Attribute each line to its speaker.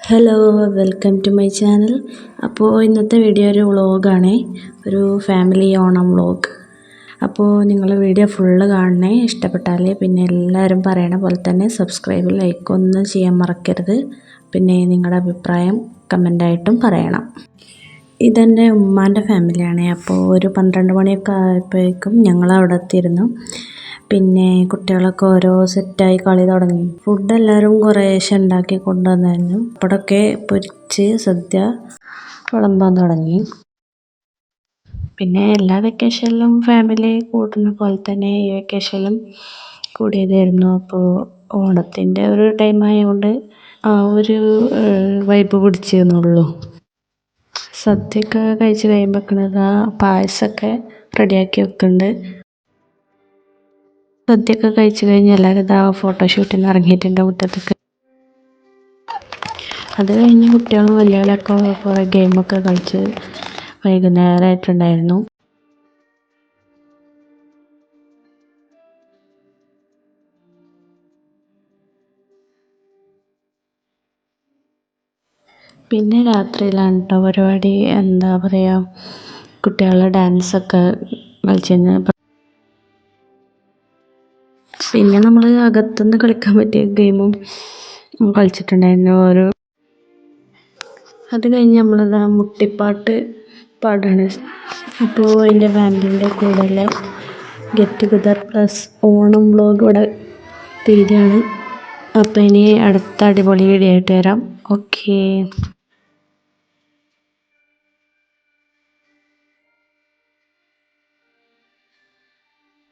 Speaker 1: Hello welcome to my channel അപ്പോൾ ഇന്നത്തെ video ഒരു വ്ളോഗാണേ ഒരു ഫാമിലി ഓണം വ്ളോഗ് അപ്പോൾ നിങ്ങൾ വീഡിയോ ഫുള്ള് കാണണേ. ഇഷ്ടപ്പെട്ടാൽ പിന്നെ എല്ലാവരും പറയണ പോലെ തന്നെ സബ്സ്ക്രൈബ് ലൈക്ക് ഒന്നും ചെയ്യാൻ മറക്കരുത്. പിന്നെ നിങ്ങളുടെ അഭിപ്രായം കമന്റായിട്ടും പറയണം. ഇതെന്റെ ഉമ്മാന്റെ ഫാമിലിയാണേ അപ്പോൾ ഒരു പന്ത്രണ്ട് മണിയൊക്കെ ആയപ്പോഴേക്കും ഞങ്ങൾ അവിടെ എത്തിയിരുന്നു. പിന്നെ കുട്ടികളൊക്കെ ഓരോ സെറ്റായി കളി തുടങ്ങി. ഫുഡ് എല്ലാവരും കുറേശ്ശെ ഉണ്ടാക്കി കൊണ്ടുവന്നായിരുന്നു. അപ്പോഴൊക്കെ പൊരിച്ച് സദ്യ വിളമ്പാൻ തുടങ്ങി. പിന്നെ എല്ലാ വെക്കേഷനിലും ഫാമിലി കൂടുന്ന പോലെ തന്നെ ഈ വെക്കേഷനിലും കൂടിയതായിരുന്നു. അപ്പോൾ ഓണത്തിന്റെ ഒരു ടൈം ആയതുകൊണ്ട് ആ ഒരു വൈബ് പിടിച്ചിരുന്നുള്ളൂ സദ്യയൊക്കെ കഴിച്ച് കഴിയുമ്പോഴേക്കിന് പായസമൊക്കെ റെഡിയാക്കി വെക്കുന്നുണ്ട് സദ്യയൊക്കെ കഴിച്ചു കഴിഞ്ഞ് എല്ലാവരും ഇതാ ഫോട്ടോഷൂട്ടിന് ഇറങ്ങിയിട്ടുണ്ട് മുറ്റത്തൊക്കെ. അത് കഴിഞ്ഞ് കുട്ടികളും വലിയവരൊക്കെ കുറേ ഗെയിമൊക്കെ കളിച്ച് വൈകുന്നേരമായിട്ടുണ്ടായിരുന്നു പിന്നെ രാത്രിയിലാണ് കേട്ടോ പരിപാടി. എന്താ പറയുക കുട്ടികളുടെ ഡാൻസൊക്കെ കളിച്ചിരുന്നു പിന്നെ നമ്മൾ അകത്തുനിന്ന് കളിക്കാൻ പറ്റിയ ഗെയിമും കളിച്ചിട്ടുണ്ടായിരുന്നു ഓരോ. അത് കഴിഞ്ഞ് നമ്മളിതാ മുട്ടിപ്പാട്ട് പാടാണ്. അപ്പോൾ എന്റെ ഫാമിലീന്റെ കൂടെയുള്ള get together plus Onam vlog ഇവിടെ തീരുകയാണ് അപ്പോൾ ഇനി അടുത്ത അടിപൊളി വീഡിയോ ആയിട്ട് വരാം. ഓക്കേ.